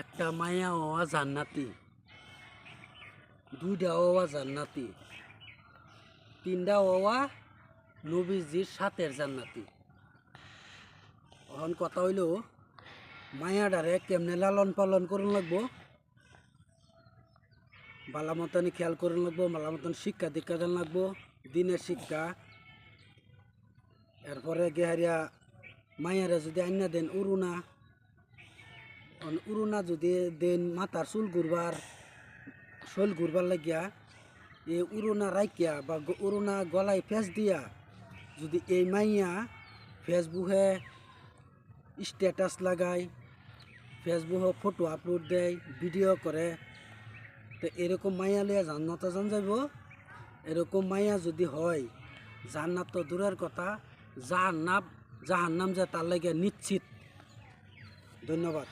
একটা মায়া হওয়া জান্নাতি দুইটা হওয়া জান্নাতি তিনটা হওয়া নবীজির সাথের জান্নাতি। এখন কথা হইল মায়াডারে কেমনে লালন পালন করুন লাগবো? বালা মতনই খেয়াল করুন লাগবো বালা মতন শিক্ষা দীক্ষা দেন লাগবো দিনের শিক্ষা এরপরে গেহারিয়া মায়ারে যদি আইনা দেন উরুনা উরুনা যদি দেন মাথার চুল ঘুরবার, শৈল ঘুরবার লাগিয়া, এ উরুনা রাইকিয়া বা উরুনা গলায় ফেস দিয়া যদি এই মাইয়া ফেসবুকে স্ট্যাটাস লাগায়, ফেসবুকে ফটো আপলোড দেয়, ভিডিও করে, তো এরকম মাইয়া লিয়া জান্নাতে জান যাব এরকম মাইয়া যদি হয়, জান্নাত তো দূরের কথা জাহান্নাম নাম যে তার লাগে নিশ্চিত। ধন্যবাদ।